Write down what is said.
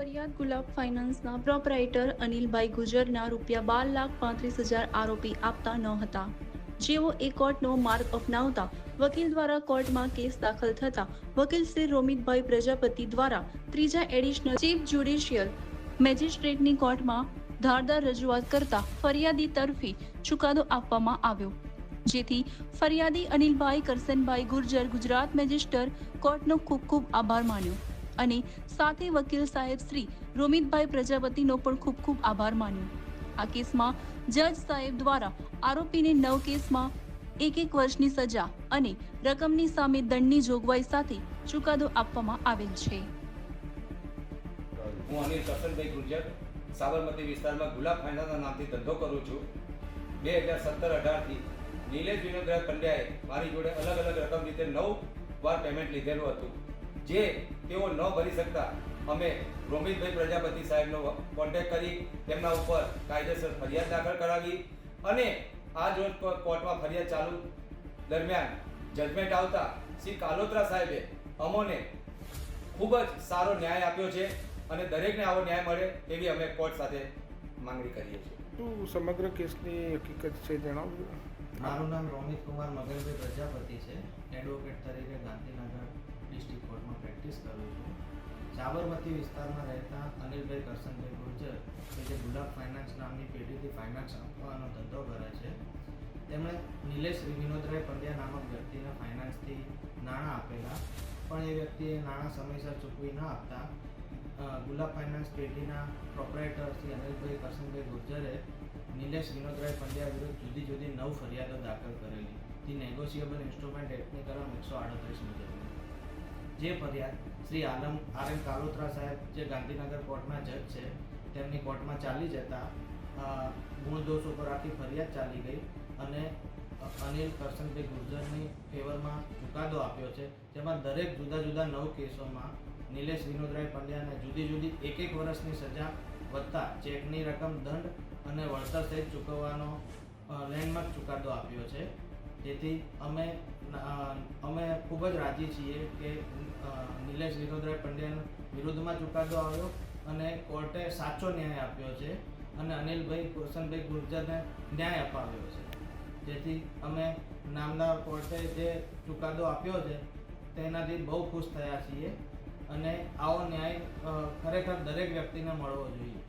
ફરિયાદ ગુલાબ ફાઇનાન્સના પ્રોપરાઇટર અનિલભાઈ ગુજરના રૂપિયા બાર લાખ પાંત્રીસ હજાર આરોપી આપતા ન હતા. જેઓ એ કોર્ટનો માર્ગ અપનાવતા વકીલ દ્વારા કોર્ટમાં કેસ દાખલ થતા વકીલ શ્રી રોમિતભાઈ પ્રજાપતિ દ્વારા ત્રીજા એડિશનલ ચીફ જ્યુડિશિયલ મેજિસ્ટ્રેટની કોર્ટમાં ધારદાર રજૂઆત કરતા ફરિયાદી તરફી ચુકાદો આપવામાં આવ્યો. જેથી ફરિયાદી અનિલભાઈ કરસનભાઈ ગુર્જર ગુજરાત મેજિસ્ટર કોર્ટનો ખૂબ ખૂબ આભાર માન્યો. અને સાથે વકીલ સાહેબ શ્રી રોમિતભાઈ પ્રજાપતિનો પણ ખૂબ ખૂબ આભાર માન્યો. આ કેસમાં જજ સાહેબ દ્વારા આરોપીને નવ કેસમાં એક એક વર્ષની સજા અને રકમની સામે દંડની જોગવાઈ સાથે ચુકાદો આપવામાં આવેલ છે. હું અનિલ કરશનભાઈ ગુર્જર, સાબરમતી વિસ્તારમાં ગુલાબ ફાઇનાન્સના નામથી ધંધો કરું છું. બે હજાર સત્તર અઢારથી નિલેશ વિનોદરાજ પંડ્યાએ મારી જોડે અલગ અલગ રકમ રીતે નવ વાર પેમેન્ટ લીધેલું હતું. જે તેઓ ન ભરી શકતા. અમે રોમિતભાઈ પ્રજાપતિ સાહેબનો કોન્ટેક્ટ કરી તેમના ઉપર કાયદેસર ફરિયાદ દાખલ કરાવી અને આ રોજ કોર્ટમાં ફરિયાદ ચાલુ દરમિયાન જજમેન્ટ આવતા શ્રી કાલોત્રા સાહેબે અમોને ખૂબ જ સારો ન્યાય આપ્યો છે અને દરેકને આવો ન્યાય મળે એવી અમે કોર્ટ સાથે માંગણી કરીએ છીએ. શું સમગ્ર કેસની હકીકત છે જણાવજો? મારું નામ રોમિત કુમાર મગનભાઈ પ્રજાપતિ છે. એડવોકેટ તરીકે ગાંધીનગર ડિસ્ટ્રિક્ટ કોર્ટમાં પ્રેક્ટિસ કરું છું. સાબરમતી વિસ્તારમાં રહેતા અનિલભાઈ કરસનભાઈ ગુર્જર, કે જે ગુલાબ ફાઇનાન્સ નામની પેઢીથી ફાઇનાન્સ આપવાનો ધંધો કરે છે, તેમણે નિલેશ વિનોદરાય પંડ્યા નામક વ્યક્તિને ફાઇનાન્સથી નાણાં આપેલા, પણ એ વ્યક્તિએ નાણાં સમયસર ચૂકવી ન આપતા ગુલાબ ફાઇનાન્સ પેઢીના પ્રોપરાઇટર શ્રી અનિલભાઈ કરસનભાઈ ગુર્જરે નિલેશ વિનોદરાય પંડ્યા વિરુદ્ધ જુદી જુદી નવ ફરિયાદો દાખલ કરેલી. ધી નેગોશિયેબલ ઇન્સ્ટ્રુમેન્ટ એક્ટની કલમ એકસો આડત્રીસ મુજબની જે ફરિયાદ શ્રી આલમ આર એમ કાલોત્રા સાહેબ, જે ગાંધીનગર કોર્ટના જજ છે, તેમની કોર્ટમાં ચાલી જતા ગુણદોષ ગુણ દોષ ઉપર આખી ફરિયાદ ચાલી ગઈ અને અનિલ કરશનભાઈ ગુર્જરની ફેવરમાં ચુકાદો આપ્યો છે, જેમાં દરેક જુદા જુદા નવ કેસોમાં નિલેશ વિનોદરાય પંડ્યાને જુદી જુદી એક એક વર્ષની સજા વધતા ચેકની રકમ દંડ અને વળતર સહિત ચૂકવવાનો લેન્ડમાર્ક ચુકાદો આપ્યો છે. તેથી અમે અમે ખૂબ જ રાજી છીએ કે નિલેશ વિનોદરાય પંડ્યા વિરુદ્ધમાં ચુકાદો આવ્યો અને કોર્ટે સાચો ન્યાય આપ્યો છે અને અનિલભાઈ કુરશનભાઈ ગુર્જરને ન્યાય અપાવ્યો છે. જેથી અમે નામદાર કોર્ટે જે ચુકાદો આપ્યો છે, તેનાથી બહુ ખુશ થયા છીએ અને આવો ન્યાય ખરેખર દરેક વ્યક્તિને મળવો જોઈએ.